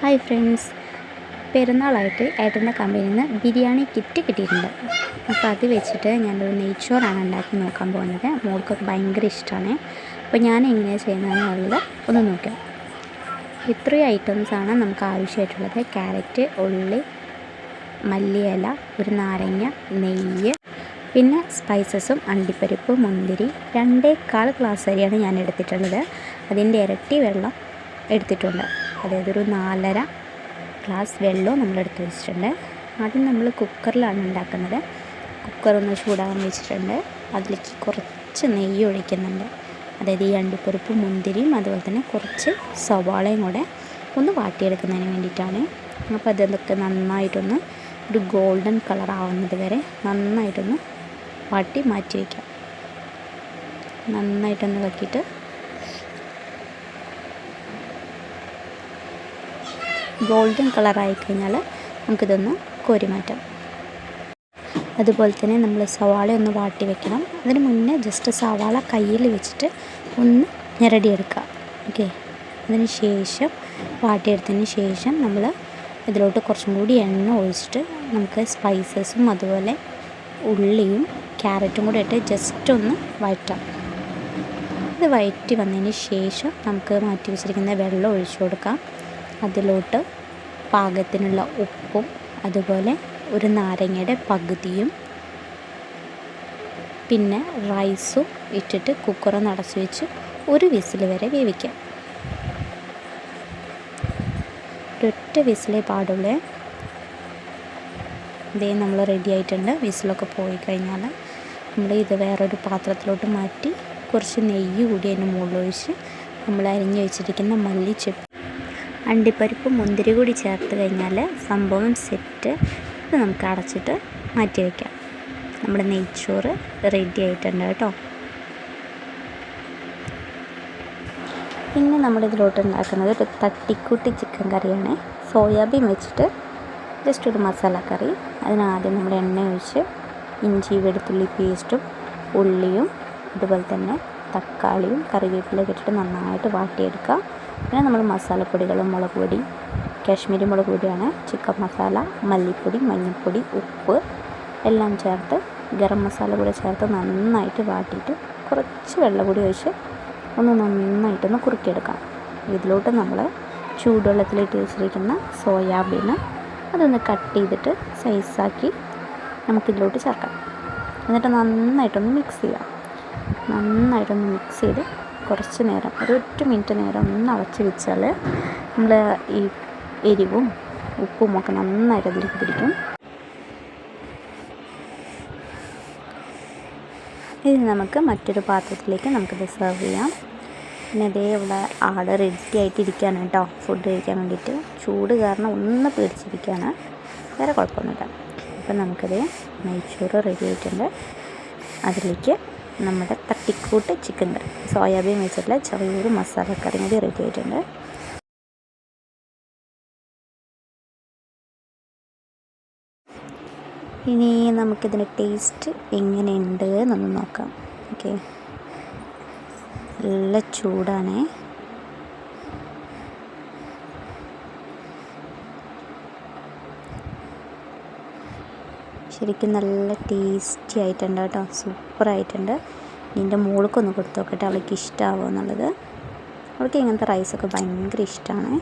Hi friends. പെരുന്നാളായിട്ട് ഏട്ടന്റെ കമ്പനിയിൽ നിന്ന് ബിരിയാണി കിറ്റ് കിട്ടിയിട്ടുണ്ട്. അപ്പോൾ അത് വെച്ചിട്ട് ഞാനൊരു നെയ്ച്ചോറാണ് ഉണ്ടാക്കി നോക്കാൻ പോകുന്നത്. മോൾക്കൊക്കെ ഭയങ്കര ഇഷ്ടമാണ്. അപ്പോൾ ഞാൻ എങ്ങനെയാണ് ചെയ്യുന്നതെന്നുള്ളത് ഒന്ന് നോക്കാം. ഇത്രയും ഐറ്റംസാണ് നമുക്ക് ആവശ്യമായിട്ടുള്ളത്. ക്യാരറ്റ് ഉള്ളി മല്ലിയില ഒരു നാരങ്ങ നെയ്യ് പിന്നെ സ്പൈസസും അണ്ടിപ്പരിപ്പ് മുന്തിരി രണ്ടേകാൽ ഗ്ലാസ് അരിയാണ് ഞാൻ എടുത്തിട്ടുള്ളത്. അതിന്റെ ഇരട്ടി വെള്ളം എടുത്തിട്ടുണ്ട്. അതായത് ഒരു നാലര ഗ്ലാസ് വെള്ളവും നമ്മൾ എടുത്ത് വെച്ചിട്ടുണ്ട്. ആദ്യം നമ്മൾ കുക്കറിലാണ് ഉണ്ടാക്കുന്നത്. കുക്കർ ഒന്ന് ചൂടാകാൻ വെച്ചിട്ടുണ്ട്. അതിലേക്ക് കുറച്ച് നെയ്യ് ഒഴിക്കുന്നുണ്ട്. അതായത് ഈ അണ്ടിപ്പരിപ്പ് മുന്തിരിയും അതുപോലെ തന്നെ കുറച്ച് സവാളയും കൂടെ ഒന്ന് വാട്ടിയെടുക്കുന്നതിന് വേണ്ടിയിട്ടാണ്. അപ്പോൾ അതൊക്കെ നന്നായിട്ടൊന്ന് ഒരു ഗോൾഡൻ കളർ ആവുന്നത് വരെ നന്നായിട്ടൊന്ന് വാട്ടി മാറ്റി വയ്ക്കാം. നന്നായിട്ടൊന്ന് ഇളക്കിയിട്ട് ഗോൾഡൻ കളറായി കഴിഞ്ഞാൽ നമുക്കിതൊന്ന് കോരി മാറ്റാം അതുപോലെ തന്നെ നമ്മൾ സവാള ഒന്ന് വാട്ടി വെക്കണം. അതിന് മുന്നേ ജസ്റ്റ് സവാള കയ്യിൽ വെച്ചിട്ട് ഒന്ന് ഞെരടിയെടുക്കുക ഓക്കെ അതിന് ശേഷം വാട്ടിയെടുത്തതിന് ശേഷം നമ്മൾ ഇതിലോട്ട് കുറച്ചും കൂടി എണ്ണ ഒഴിച്ചിട്ട് നമുക്ക് സ്പൈസസും അതുപോലെ ഉള്ളിയും ക്യാരറ്റും കൂടി ഇട്ട് ജസ്റ്റ് ഒന്ന് വഴറ്റാം. ഇത് വഴറ്റി വന്നതിന് ശേഷം നമുക്ക് മാറ്റി വെച്ചിരിക്കുന്ന വെള്ളം ഒഴിച്ചു കൊടുക്കാം. അതിലോട്ട് പാകത്തിനുള്ള ഉപ്പും അതുപോലെ ഒരു നാരങ്ങയുടെ പകുതിയും പിന്നെ റൈസും ഇട്ടിട്ട് കുക്കറൊന്ന് അടച്ചു വെച്ച് ഒരു വിസിൽ വരെ വേവിക്കാം. ഒരൊറ്റ വിസിലേ പാടുള്ളൂ. ഇതേ നമ്മൾ റെഡി ആയിട്ടുണ്ട്. വിസിലൊക്കെ പോയി കഴിഞ്ഞാൽ നമ്മൾ ഇത് വേറൊരു പാത്രത്തിലോട്ട് മാറ്റി കുറച്ച് നെയ്യ് കൂടി അതിന്റെ മുകളിലൊഴിച്ച് നമ്മൾ അരിഞ്ഞ് വെച്ചിരിക്കുന്ന മല്ലിച്ചെപ്പ് അണ്ടിപ്പരിപ്പ് മുന്തിരി കൂടി ചേർത്ത് കഴിഞ്ഞാൽ സംഭവം സെറ്റ്. ഇത് നമുക്ക് അടച്ചിട്ട് മാറ്റി വയ്ക്കാം നമ്മുടെ നെയ്ച്ചോറ് റെഡി ആയിട്ടുണ്ട് കേട്ടോ. പിന്നെ നമ്മളിതിലോട്ട് ഉണ്ടാക്കുന്നത് ഒരു തട്ടിക്കൂട്ടി ചിക്കൻ കറിയാണ്. സോയാബീൻ വെച്ചിട്ട് ജസ്റ്റ് ഒരു മസാല കറി. അതിനാദ്യം നമ്മൾ എണ്ണ ഒഴിച്ച് ഇഞ്ചി വെളുത്തുള്ളി പേസ്റ്റും ഉള്ളിയും അതുപോലെ തന്നെ തക്കാളിയും കറിവേപ്പിലൊക്കെ ഇട്ടിട്ട് നന്നായിട്ട് വാട്ടിയെടുക്കുക പിന്നെ നമ്മൾ മസാലപ്പൊടികൾ മുളക് പൊടി കാശ്മീരി മുളക് പൊടിയാണ് ചിക്കൻ മസാല മല്ലിപ്പൊടി മഞ്ഞൾപ്പൊടി ഉപ്പ് എല്ലാം ചേർത്ത് ഗരം മസാല കൂടെ ചേർത്ത് നന്നായിട്ട് വാട്ടിയിട്ട് കുറച്ച് വെള്ളം കൂടി ഒഴിച്ച് ഒന്ന് നന്നായിട്ടൊന്ന് കുറുക്കിയെടുക്കാം. ഇതിലോട്ട് നമ്മൾ ചൂടുവെള്ളത്തിലിട്ട് വെച്ചിരിക്കുന്ന സോയാബീൻ അതൊന്ന് കട്ട് ചെയ്തിട്ട് സൈസാക്കി നമുക്കിതിലോട്ട് ചേർക്കാം. എന്നിട്ട് നന്നായിട്ടൊന്ന് മിക്സ് ചെയ്യാം. നന്നായിട്ടൊന്ന് മിക്സ് ചെയ്ത് കുറച്ച് നേരം ഒരു ഒറ്റ മിനിറ്റ് നേരം ഒന്ന് അടച്ച് വെച്ചാൽ നമ്മൾ ഈ എരിവും ഉപ്പും ഒക്കെ നന്നായിട്ട് അതിലേക്ക് പിടിക്കും. ഇത് നമുക്ക് മറ്റൊരു പാത്രത്തിലേക്ക് നമുക്കിത് സെർവ് ചെയ്യാം. പിന്നെ അതേ ഇവിടെ ആട് റെഡി ആയിട്ടിരിക്കുകയാണ് കേട്ടോ ഫുഡ് കഴിക്കാൻ വേണ്ടിയിട്ട്. ചൂട് കാരണം ഒന്ന് പേടിച്ചിരിക്കുകയാണ് വേറെ കുഴപ്പമൊന്നുമില്ല. അപ്പം നമുക്കത് നെയ്ച്ചോറ് റെഡി ആയിട്ടുണ്ട്. അതിലേക്ക് നമ്മുടെ തട്ടിക്കൂട്ട് ചിക്കൻ കറി. സോയാബീൻ വെച്ചിട്ടുള്ള ചെറിയൊരു മസാലക്കറി കൂടി റെഡി ആയിട്ടുണ്ട്. ഇനി നമുക്കിതിന്റെ ടേസ്റ്റ് എങ്ങനെയുണ്ട് എന്നൊന്ന് നോക്കാം. ഓക്കെ നല്ല ചൂടാണേ. ശരിക്കും നല്ല ടേസ്റ്റി ആയിട്ടുണ്ട് കേട്ടോ. സൂപ്പറായിട്ടുണ്ട്. എന്റെ മോൾക്കൊന്ന് കൊടുത്തു നോക്കട്ടെ അവൾക്ക് ഇഷ്ടമാവുമോ എന്നുള്ളത്. അവൾക്ക് ഇങ്ങനത്തെ റൈസൊക്കെ ഭയങ്കര ഇഷ്ടമാണ്